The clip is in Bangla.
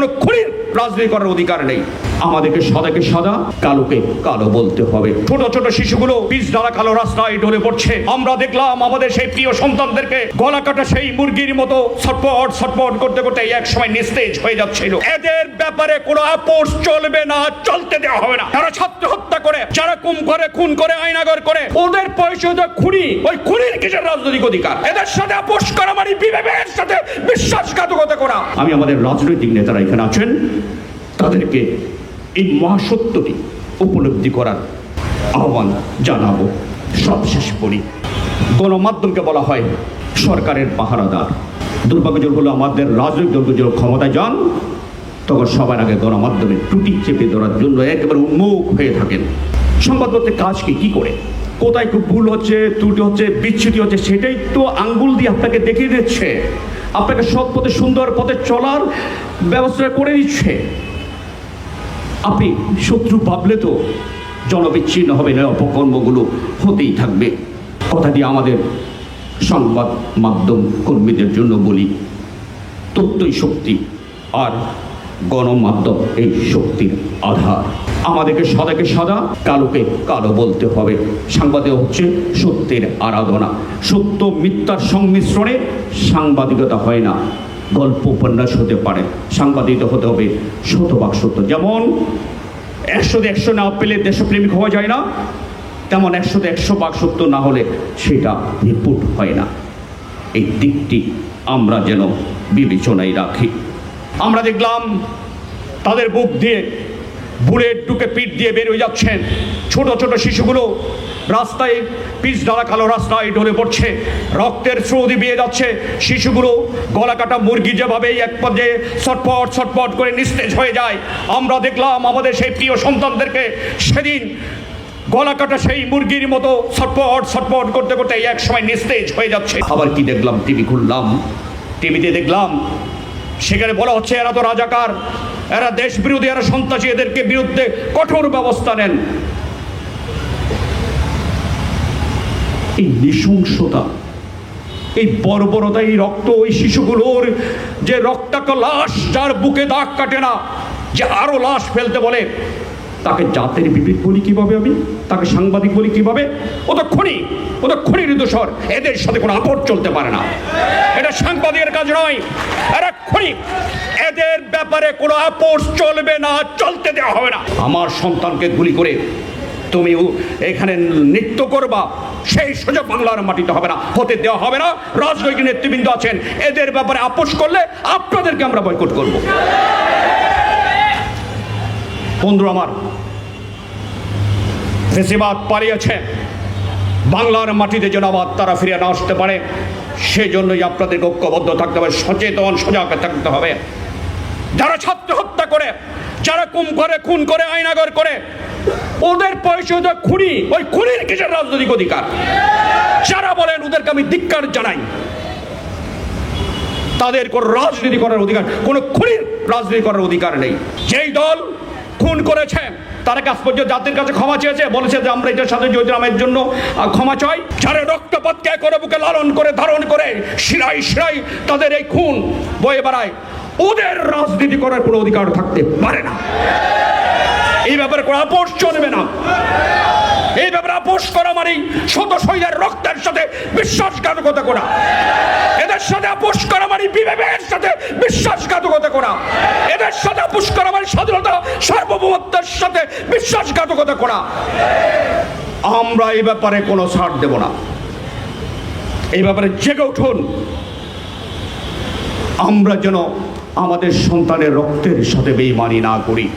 কোনো খুনির রাজনীতি করার অধিকার নেই। আমাদেরকে সদাকে সাদা, কালোকে কালো বলতে হবে। ছোট ছোট শিশুগুলো পিস দ্বারা কালো রাস্তায় ঢলে পড়ছে। আমরা দেখলাম আমাদের সেই প্রিয় সন্তানদেরকে গলা কাটা সেই মুরগির মতো ছটপট ছটপট করতে করতে এক সময় নিস্তেজ হয়ে যাচ্ছিল। এদের ব্যাপারে কোনো আপোষ চলবে না, চলতে দেওয়া হবে না। যারা ছাত্র হত্যা করে, যারা কুম করে, খুন করে, আইনাগর করে, ওদের পয়সা খুনি। ওই খুনির কিসের রাজনৈতিক অধিকার? এদের সাথে আপোষ করা মানে বিবেকের সাথে বিশ্বাসঘাতকতা করা। আমি আমাদের রাজনৈতিক নেতারা এখানে আছেন, তাদেরকে এই মহাসত্যটি উপলব্ধি করার আহ্বান জানাব। সবশেষ করি গণমাধ্যমকে বলা হয় সরকারের পাহারাদার। দুর্ভাগ্যজনক হলো আমাদের রাজনৈতিক দলকে যখন ক্ষমতায় যান, তখন সবার আগে গণমাধ্যমে টুটি চেপে ধরার জন্য একেবারে উন্মুখ হয়ে থাকেন। সংবাদপত্রের কাজ কি কি করে? কোথায় খুব ভুল হচ্ছে, ত্রুটি হচ্ছে বিচ্ছুতি হচ্ছে, সেটাই তো আঙ্গুল দিয়ে আপনাকে দেখিয়ে দিচ্ছে। আপনাকে সৎ পথে, সুন্দর পথে চলার ব্যবস্থা করে দিচ্ছে। আপনি শত্রু ভাবলে তো জনবিচ্ছিন্ন হবে না অপকর্মগুলো হতেই থাকবে। কথাটি আমাদের সংবাদ মাধ্যম কর্মীদের জন্য বলি। তথ্যই শক্তি আর গণমাধ্যম এই শক্তির আধার। আমাদেরকে সদাকে সাদা, কালোকে কালো বলতে হবে। সাংবাদিক হচ্ছে সত্যের আরাধনা। সত্য মিথ্যার সংমিশ্রণে সাংবাদিকতা হয় না। গল্প উপন্যাস হতে পারে সাংবাদিক হতে হবে, শতভাগ সত্য। যেমন, একশোতে একশো না পেলে দেশপ্রেমিক হওয়া যায় না, তেমন একশোতে একশো ভাগ সত্য না হলে সেটা রিপোর্ট হয় না। এই দিকটি আমরা যেন বিবেচনায় রাখি। আমরা দেখলাম, তাদের বুক দিয়ে বুলেট ঢুকে পিঠ দিয়ে বের হয়ে যাচ্ছেন। ছোট ছোট শিশুগুলো রাস্তায় পিচ দ্বারা কালো রাস্তায় ঢলে পড়ছে। রক্তের স্রোত বেয়ে যাচ্ছে। শিশুগুলো গলা কাটা মুরগি যেভাবে এক পর্যায়ে ছটপট ছটপট করে নিস্তেজ হয়ে যায়। আমরা দেখলাম আমাদের সেই প্রিয় সন্তানদেরকে সেদিন গলা কাটা সেই মুরগির মতো ছটপট ছটপট করতে করতে এক সময় নিস্তেজ হয়ে যাচ্ছে। আবার কি দেখলাম? টিভি খুললাম। টিভিতে দেখলাম, সেখানে বলা হচ্ছে, এরা তো রাজাকার। এরা দেশ বিরোধী এরা সন্ত্রাসী, এদেরকে বিরুদ্ধে কঠোর ব্যবস্থা নেন। এই নৃশংসতা, এই বর্বরতা, এই রক্ত ওই শিশুগুলোর যে রক্তাক্ত লাশ, যার বুকে দাগ কাটে না, যে আরও লাশ ফেলতে বলে তাকে জাতের বিবেক বলি কীভাবে আমি? তাকে সাংবাদিক বলি কীভাবে? ও তো খুনি ও তো খুনির দোষর এদের সাথে কোনো আপদ চলতে পারে না। এটা সাংবাদিকের কাজ নয়। এরা খুনি এদের ব্যাপারে কোনো আপোষ চলবে না, চলতে দেওয়া হবে না। আমার সন্তানকে গুলি করে তুমি এখানে নৃত্য করবা, সেই সুযোগ বাংলার মাটিতে হবে না, হতে দেওয়া হবে না। রাজনৈতিক নেতৃবৃন্দ আছেন, এদের ব্যাপারে আপোষ করলে আপনাদেরকে আমরা বয়কট করব। বন্ধু আমার, ফেসিবাদ পালিয়েছে। বাংলার মাটিতে যেন আবার তারা ফিরে না আসতে পারে, সেজন্যই আপনাদের ঐক্যবদ্ধ থাকতে হবে, সচেতন, সজাগ থাকতে হবে। যারা ছাত্র হত্যা করে, যারা কুম করে, খুন করে, আইনাগর করে, ওদের পয়সা খুনি, ওই খুনির কিসের রাজনৈতিক অধিকার? যারা বলেন ওদেরকে আমি ধিক্কার জানাই, তাদের কোনো রাজনীতি করার অধিকার, কোনো খুনির রাজনীতি করার অধিকার নেই। যেই দল খুন করেছে। তারা কাজ পর্যন্ত জাতির কাছে ক্ষমা চেয়েছে, বলেছে যে আমরা এটার সাথে জড়িত জন্য ক্ষমা চাই। যারা রক্তপাতকে করে, বুকে লালন করে, ধারণ করে শিরাই শিরাই তাদের এই খুন বয়ে বেড়ায়, ওদের রাজনীতি করার কোনো অধিকার থাকতে পারে না। এই ব্যাপারে কোনো আপোষ চলবে না। এই ব্যাপারে আপোষ করা মানেই শত শহীদের রক্তের সাথে বিশ্বাসঘাতকতা করা। এদের সাথে আপোষ করা মানে বিবেকের সাথে বিশ্বাসঘাতকতা করা। এদের সাথে মানে স্বাধীনতা, সার্বভৌমত্বের সাথে বিশ্বাসঘাতকতা করা। আমরা এই ব্যাপারে কোনো ছাড় দেব না। এই ব্যাপারে জেগে উঠুন। আমরা যেন আমাদের সন্তানের রক্তের সাথে বেইমানি না করি।